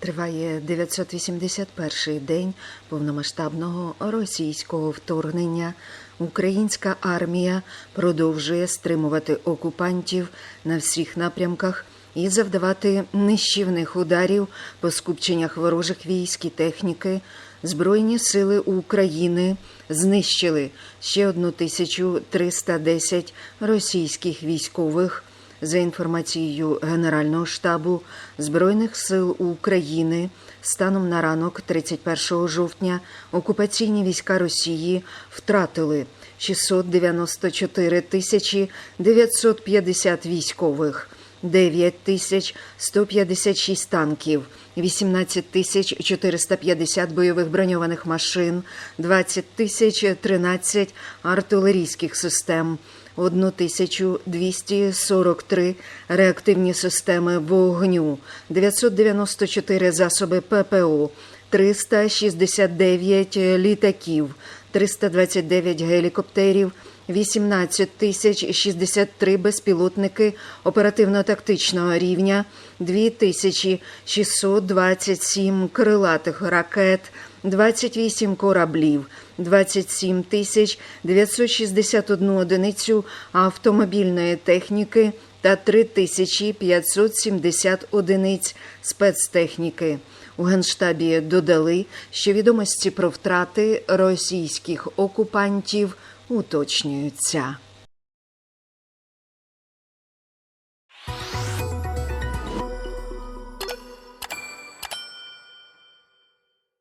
Триває 981-й день повномасштабного російського вторгнення. Українська армія продовжує стримувати окупантів на всіх напрямках і завдавати нищівних ударів по скупченнях ворожих військ і техніки. Збройні сили України знищили ще 1310 російських військових. За інформацією Генерального штабу Збройних сил України, станом на ранок 31 жовтня окупаційні війська Росії втратили 694 тисячі 950 військових, 9 тисяч 156 танків, 18 тисяч 450 бойових броньованих машин, 20 тисяч 13 артилерійських систем, 1243 реактивні системи вогню, 994 засоби ППО, 369 літаків, 329 гелікоптерів, 18 тисяч 63 безпілотники оперативно-тактичного рівня, 2627 крилатих ракет, 28 кораблів, 27 тисяч 961 одиницю автомобільної техніки та 3570 одиниць спецтехніки. У Генштабі додали, що відомості про втрати російських окупантів уточнюються.